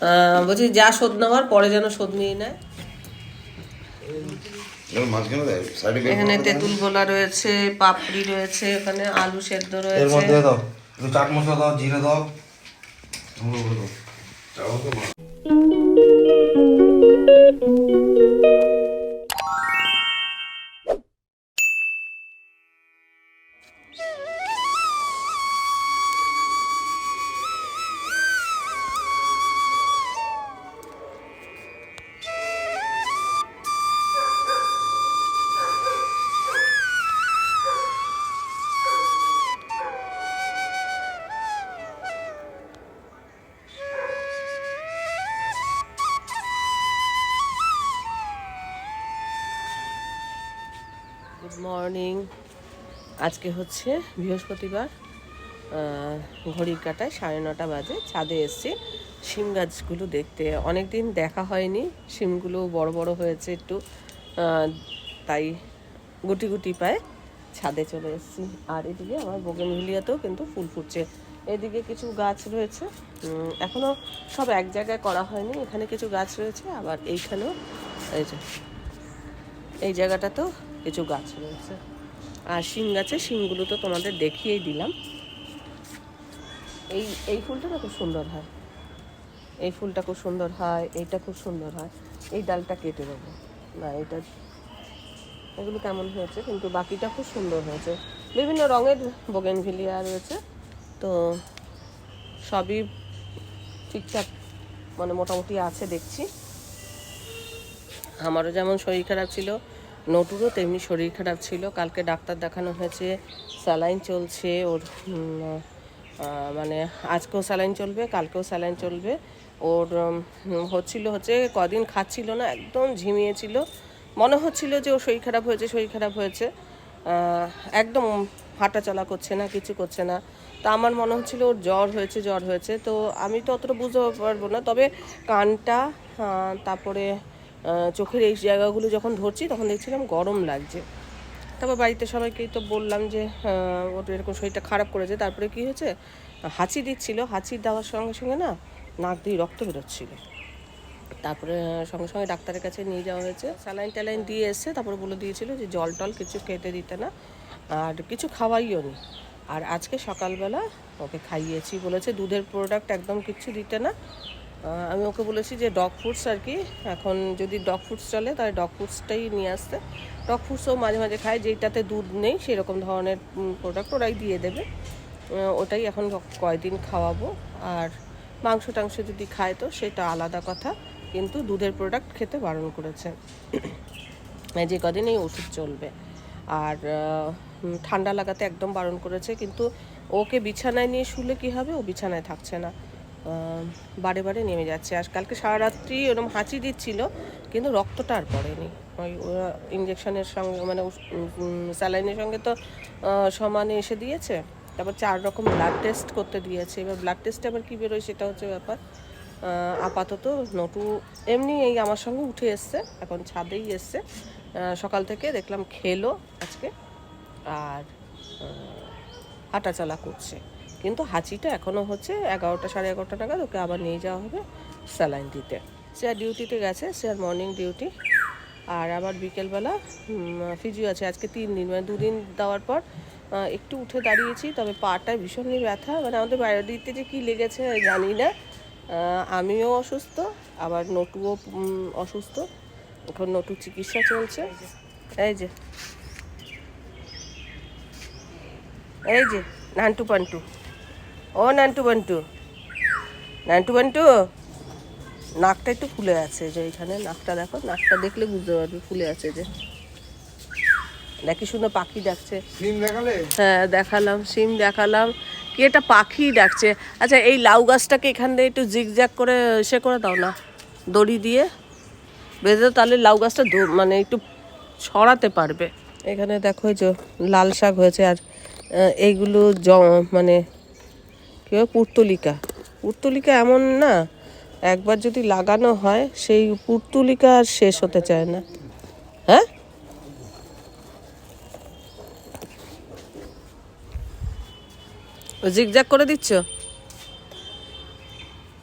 আহ, বলছি যা শোধ নেওয়ার পরে যেন শোধ নিয়ে নেয়। এখানে তেঁতুল গোলা রয়েছে পাপড়ি রয়েছে এখানে আলু সেদ্ধ এর রয়েছে মধ্যে দাও চাট মশলা দাও জিরে দাও। Hmm, morning. আজকে হচ্ছে বৃহস্পতিবার ঘড়ির কাটায় সাড়ে নটা বাজে, ছাদে এসছি। শিম গাছগুলো দেখতে অনেক দিন দেখা হয়নি, শিমগুলো বড় বড় হয়েছে একটু তাই গুটি গুটি পায় ছাদে চলে এসেছি। আর এদিকে আমার বোগেনভিলিয়াতেও কিন্তু ফুল ফুটছে। এদিকে কিছু গাছ রয়েছে এখনও সব এক জায়গায় করা হয়নি, এখানে কিছু গাছ রয়েছে, আবার এইখানেও, এই যে, এই জায়গাটাতেও কিছু গাছ রয়েছে। আর শিম গাছে শিমগুলো তো তোমাদের দেখিয়েই দিলাম। এই এই ফুলটা না খুব সুন্দর হয়। এই ফুলটা খুব সুন্দর হয়, এইটা খুব সুন্দর হয়। এই ডালটা কেটে দেবো। না এটা এগুলো কেমন হয়েছে? কিন্তু বাকিটা খুব সুন্দর হয়েছে। বিভিন্ন রঙের বোগেনভিলিয়া রয়েছে। তো সবই ঠিকঠাক মানে মোটামুটি আছে দেখছি। আমারও যেমন শরীর খারাপ ছিল নটুরও তেমনি শরীর খারাপ ছিল। কালকে ডাক্তার দেখানো হয়েছে, স্যালাইন চলছে, ওর মানে আজকেও স্যালাইন চলবে, কালকেও স্যালাইন চলবে। ওর হচ্ছিল হচ্ছে কদিন খাচ্ছিল না, একদম ঝিমিয়েছিল। মনে হচ্ছিল যে ও শরীর খারাপ হয়েছে, শরীর খারাপ হয়েছে। একদম হাঁটা চলা করছে না, কিছু করছে না। তা আমার মনে হচ্ছিল ওর জ্বর হয়েছে জ্বর হয়েছে। তো আমি তো অতটা বুঝতে পারব না, তবে কানটা তারপরে চোখের এই জায়গাগুলো যখন ধরছি, তখন দেখছিলাম গরম লাগছে। তারপর বাড়িতে সবাইকেই তো বললাম যে ওর এরকম শরীরটা খারাপ করেছে। তারপরে কি হয়েছে? হাঁচি দিচ্ছিল। হাঁচি দেওয়ার সঙ্গে সঙ্গে না নাক দিয়ে রক্ত বেরোচ্ছিল। তারপরে সঙ্গে সঙ্গে ডাক্তারের কাছে নিয়ে যাওয়া হয়েছে। স্যালাইন ট্যালাইন দিয়ে এসছে তারপরে বলে দিয়েছিল যে, জল টল কিছু খেতে দিতে না। আর কিছু খাওয়াইও নি। আর আজকে সকালবেলা ওকে খাইয়েছি বলেছে। দুধের প্রোডাক্ট একদম কিছু দিতে না। আমি ওকে বলেছি যে ডগ ফুডস আর কি, এখন যদি ডগ ফুডস চলে, তাহলে ডগ ফুডসটাই নিয়ে আসতে। ডগ ফুডসও মাঝে মাঝে খায়, যেইটাতে দুধ নেই, সেরকম ধরনের প্রোডাক্ট ওরাই দিয়ে দেবে। ওটাই এখন কয়দিন খাওয়াবো। আর মাংস টাংস যদি খায় তো, সেটা আলাদা কথা, কিন্তু দুধের প্রোডাক্ট খেতে বারণ করেছে। যে কদিন এই ওষুধ চলবে। আর ঠান্ডা লাগাতে একদম বারণ করেছে, কিন্তু ওকে বিছানায় নিয়ে শুলে কি হবে? ও বিছানায় থাকছে না। বারে বারে নেমে যাচ্ছে। আর কালকে সারা রাত্রি ওরকম হাঁচি দিচ্ছিল, কিন্তু রক্তটা আর পড়েনি। ওই ইঞ্জেকশনের সঙ্গে মানে স্যালাইনের সঙ্গে তো সমানে এসে দিয়েছে। তারপর চার রকম ব্লাড টেস্ট করতে দিয়েছে। এবার ব্লাড টেস্টে আবার কী বেরোয় সেটা হচ্ছে ব্যাপার। আপাতত নটু এমনি এই আমার সঙ্গে উঠে এসছে, এখন ছাদেই এসছে। সকাল থেকে দেখলাম খেলো আজকে, আর হাঁটাচলা করছে। কিন্তু হাঁচিটা এখনও হচ্ছে এগারোটা, সাড়ে এগারোটা নাগাদ ওকে আবার নিয়ে যাওয়া হবে স্যালাইন দিতে। সে আর ডিউটিতে গেছে সে আর মর্নিং ডিউটি আর আবার বিকেলবেলা ফিজিও আছে, আজকে তিন দিন মানে দুদিন দেওয়ার পর একটু উঠে দাঁড়িয়েছি, তবে পাটায় ভীষণই ব্যথা মানে আমাদের বাড়িতে যে কী লেগেছে জানি না। আমিও অসুস্থ, আবার নটুও অসুস্থ। এখন নটুর চিকিৎসা চলছে। এই যে। এই যে, নান্টু পান্টু। ও নান্টু পান্টু নান্টু পান্টু নাকটা একটু ফুলে আছে যে এখানে নাকটা দেখো নাকটা দেখলে বুঝতে পারবে ফুলে আছে যে। দেখি শুনে পাখি ডাকছে। সিম দেখালে? হ্যাঁ দেখালাম সিম দেখালাম। কি একটা পাখি ডাকছে। আচ্ছা এই লাউ গাছটাকে এখান দিয়ে একটু জিগ জিগজ্যাগ করে সে করে দাও না দড়ি দিয়ে। বেঁধে দাও, তাহলে লাউ গাছটা মানে একটু ছড়াতে পারবে। এখানে দেখো যে লাল শাক হয়েছে আর এইগুলো জ মানে কী হয় পুর্তলিকা। পুর্তলিকা এমন না, একবার যদি লাগানো হয়, সেই পুর্তলিকা আর শেষ হতে চায় না। হ্যাঁ? জিগজ্যাগ করে দিচ্ছ?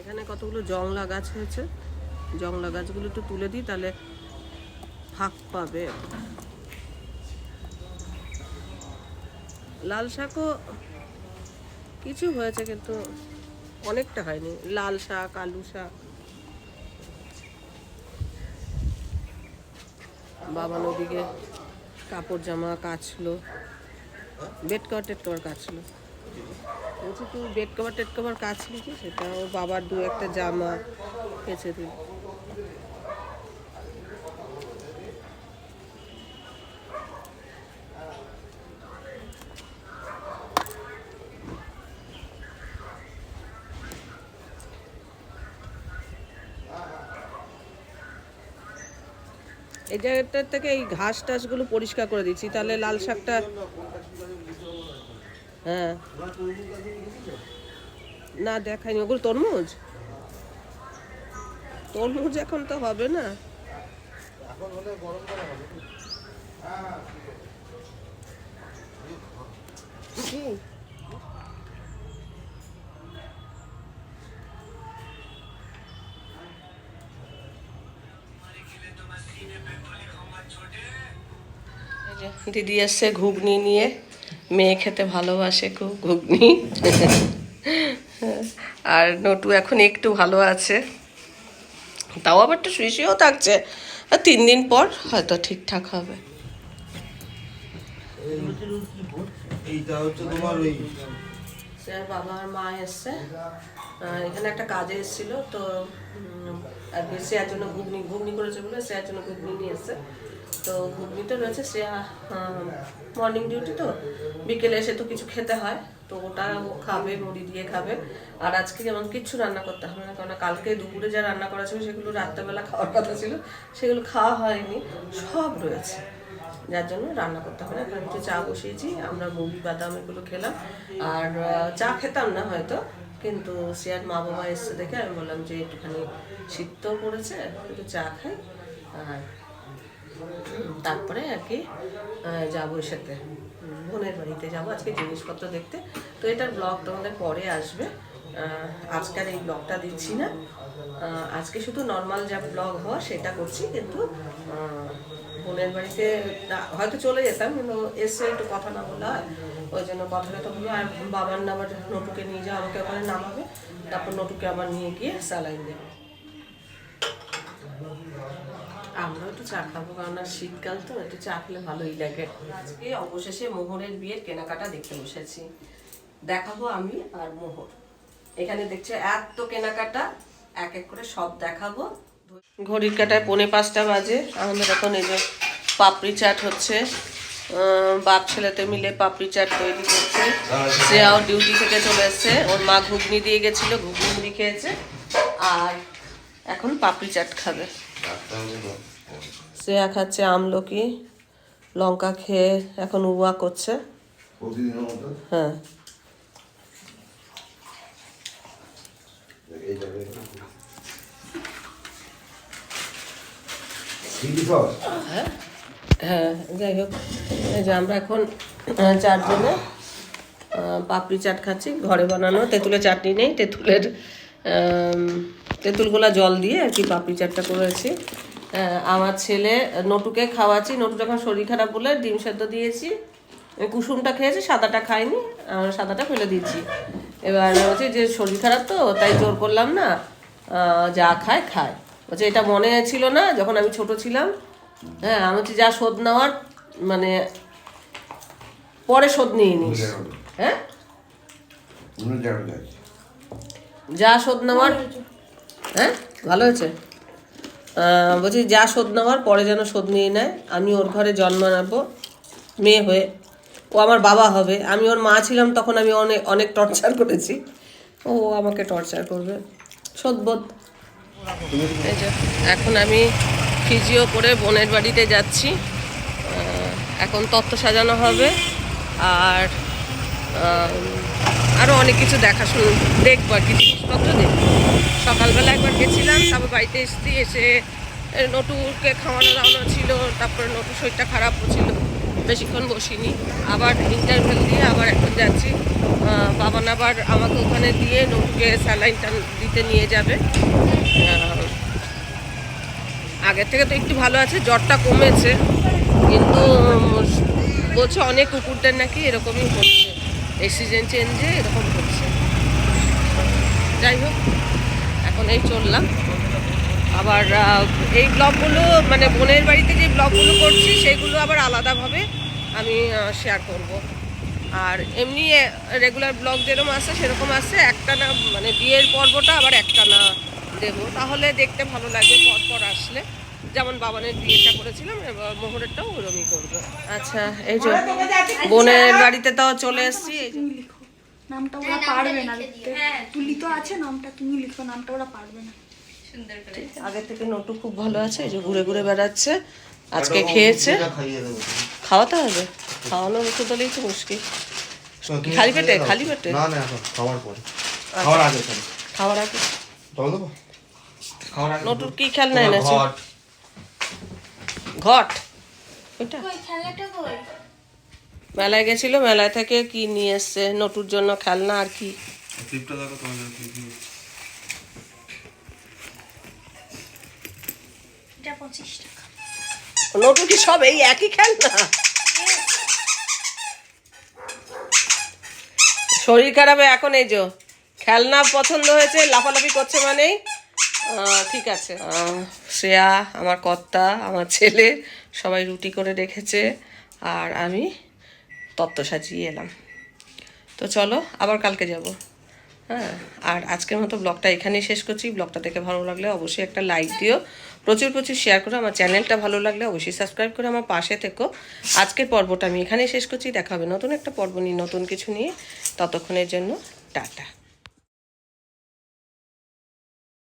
এখানে কতগুলো জংলা গাছ হয়েছে? জংলা গাছগুলো একটু তুলে দিই, তাহলে ফাঁক পাবে। লাল শাকও কিছু হয়েছে কিন্তু অনেকটা হয়নি। লাল শাক, আলু শাক। বাবা নদীকে কাপড় জামা কাচলো বেড কভার টেড কভার কাচলো। বলছি, তুই বেড কভার টেড কভার কাচলি কি? সেটা ওর বাবার দু একটা জামা কেচে দিল। এই জায়গাটার থেকে এই ঘাস টাসগুলো পরিষ্কার করে দিচ্ছি, তাহলে লাল শাকটা হ্যাঁ। না, দেখাইনি। ওগুলো তরমুজ? তরমুজ এখন তো হবে না। কি? দিদি এসছে ঘুগনি নিয়ে মেয়ে খেতে ভালোবাসে খুব, ঘুগনি। আর নটু এখন একটু ভালো আছে। তাও আবার একটু শুয়ে শুয়েও থাকছে। আর তিন দিন পর হয়তো ঠিকঠাক হবে। এইটা হচ্ছে স্যার, বাবা আর মা এসছে। এখানে একটা কাজে এসেছিল, তো আর শ্রেয়ার জন্য ঘুগনি ঘুগনি করেছে বলে শ্রেয়ার জন্য ঘুগনি নিয়ে এসছে। তো ঘুগনিটা রয়েছে, শ্রেয়া মর্নিং ডিউটি তো। বিকেলে এসে তো কিছু খেতে হয়, তো ওটা খাবে, মুড়ি দিয়ে খাবে। আর আজকে যেমন কিচ্ছু রান্না করতে হবে না কারণ কালকে দুপুরে যা রান্না করা ছিল, সেগুলো রাত্রেবেলা খাওয়ার কথা ছিল, সেগুলো খাওয়া হয়নি, সব রয়েছে। যার জন্য রান্না করতে হবে না কারণ একটু চা বসিয়েছি, আমরা মুড়ি, বাদাম এগুলো খেলাম। আর চা খেতাম না হয়তো, কিন্তু সিয়ার মা বাবা এসছে দেখে, আমি বললাম যে একটুখানি শীত তো পড়েছে একটু চা খাই, আর তারপরে আর কি যাব এর সাথে। বোনের বাড়িতে যাব আজকে জিনিসপত্র দেখতে। তো এটার ব্লগ তোমাদের পরে আসবে। আজকাল এই ব্লগটা দিচ্ছি না। আজকে শুধু নর্মাল যা ব্লগ হওয়া সেটা করছি, কিন্তু বোনের বাড়িতে হয়তো চলে যেতাম, কিন্তু এসে একটু কথা না বললে হয়। ওই জন্য কথাটা তো বলব আর বাবার না আবার নটুকে নিয়ে যাওয়া আমাকে ওখানে নামাবে। তারপর নটুকে আবার নিয়ে গিয়ে স্যালাইন দেবে। আমরাও একটু চা খাব কারণ আর শীতকাল তো একটু চা খেলে ভালোই লাগে। আজকে অবশেষে মোহরের বিয়ের কেনাকাটা দেখতে বসেছি। দেখাবো আমি আর মোহর। এখানে দেখছ এত কেনাকাটা এক এক করে সব দেখাবো। ঘড়ির কাটায় পৌনে পাঁচটা বাজে। আমাদের এখন এই যে পাপড়ি চাট হচ্ছে। বাপ ছেলেতে মিলে পাপড়ি চাট তৈরি করছে। শ্রেয়াও ডিউটি থেকে চলে এসছে। ওর মা ঘুগনি দিয়ে গেছিল ঘুগনি খেয়েছে। আর এখন পাপড়ি চাট খাবে। শ্রেয়া খাচ্ছে আমলকি লঙ্কা খেয়ে এখন উয়া করছে। হ্যাঁ। সস হ্যাঁ যাই হোক। এই যে আমরা এখন চারজনে পাপড়ি চাট খাচ্ছি ঘরে বানানো তেঁতুলের চাটনি নেই তেঁতুলের তেঁতুলগুলা জল দিয়ে আর কি পাপড়ি চাটটা করেছি। আমার ছেলে নটুকে খাওয়াচ্ছি। নটু যখন শরীর খারাপ বলে ডিম সেদ্ধ দিয়েছি। কুসুমটা খেয়েছি সাদাটা খাইনি আমার সাদাটা ফেলে দিয়েছি। এবার হচ্ছে যে শরীর খারাপ তো তাই জোর করলাম না। যা খায় খায়। বলছে এটা মনে ছিল না যখন আমি ছোট ছিলাম। হ্যাঁ আমি হচ্ছে যা শোধ নেওয়ার মানে পরে শোধ নিয়ে নিস। হ্যাঁ? যা শোধ নেওয়ার হ্যাঁ? ভালো হয়েছে? বলছি যা শোধ নেওয়ার পরে যেন শোধ নিয়ে নেয়। আমি ওর ঘরে জন্মাবো মেয়ে হয়ে। ও আমার বাবা হবে। আমি ওর মা ছিলাম তখন আমি অনেক অনেক টর্চার করেছি। ও আমাকে টর্চার করবে। শোধবোধ এখন আমি ফিজিও করে বোনের বাড়িতে যাচ্ছি। এখন তত্ত্ব সাজানো হবে। আর আরও অনেক কিছু দেখা শুরু, দেখব আর কি জিনিসপত্র দেখব। সকালবেলা একবার গেছিলাম, তারপর বাড়িতে এসেছি, এসে নটুকে খাওয়ানো দাওয়ানো ছিল, তারপরে নটুর শরীরটা খারাপও ছিল বেশিক্ষণ বসিনি। আবার ইন্টারভেল দিয়ে আবার এখন যাচ্ছি। বাবান আবার আমাকে ওখানে দিয়ে নৌকে স্যালাইনটা দিতে নিয়ে যাবে। আগের থেকে তো একটু ভালো আছে, জ্বরটা কমেছে, কিন্তু বলছে অনেক কুকুরদের নাকি এরকমই হচ্ছে। এই চেঞ্জে এরকম হচ্ছে। যাই হোক, এখন এই চললাম। আবার এই ব্লগগুলো মানে বোনের বাড়িতে যে ব্লগগুলো করছি, সেগুলো আবার আলাদাভাবে আমি শেয়ার করব। আর এমনি রেগুলার ব্লগ যেরকম আসে সেরকম আসে একটা না মানে বিয়ের পর্বটা আবার একটা না দেবো। তাহলে দেখতে ভালো লাগবে পর পর আসলে। যেমন বাবানের বিয়েটা করেছিলাম মোহরেরটাও ওরমই করব। আচ্ছা এই যে বোনের বাড়িতে তো চলে এসেছি এই যে। লিখো। নামটা ওরা পারবে না লিখতে। তুলি তো আছে নামটা তুমি লিখো নামটা ওরা পারবে না। আগের থেকে নটু খুব ভালো আছে এই যে ঘুরে ঘুরে বেড়াচ্ছে আজকে খেয়েছে। খাওয়াতে হবে? খাওয়ানোর ওষুধ হলেই তো মুশকিল। খালি পেটে? খালি পেটে? না না এখন খাওয়ার পরে। খাওয়ার আগে খাওয়ার আগে। জল দেবো? খাওয়ার নটুর কি খেলনা এনেছে? ঘট। ওইটা মেলায় গেছিল মেলায় থেকে কি নিয়ে এসছে নটুর জন্য খেলনা আর কি। নটুর কি সব এই একই খেলনা? শরীর খারাপে এখন এই যে খেলনা পছন্দ হয়েছে লাফালাফি করছে মানেই। ঠিক আছে। শ্রেয়া, আমার কর্তা, আমার ছেলে, সবাই রুটি করে রেখেছে আর আমি তত্ত্ব সাজিয়ে এলাম। তো চলো, আবার কালকে যাব। হ্যাঁ আর আজকের মতো ব্লগটা এখানেই শেষ করছি। ব্লগটা দেখে ভালো লাগলে অবশ্যই একটা লাইক দিও। প্রচুর প্রচুর শেয়ার করো। আমার চ্যানেলটা ভালো লাগলে অবশ্যই সাবস্ক্রাইব করে আমার পাশে থেকো। আজকের পর্বটা আমি এখানেই শেষ করছি। দেখা হবে নতুন একটা পর্ব নিয়ে, নতুন কিছু নিয়ে। ততক্ষণের জন্য, টাটা।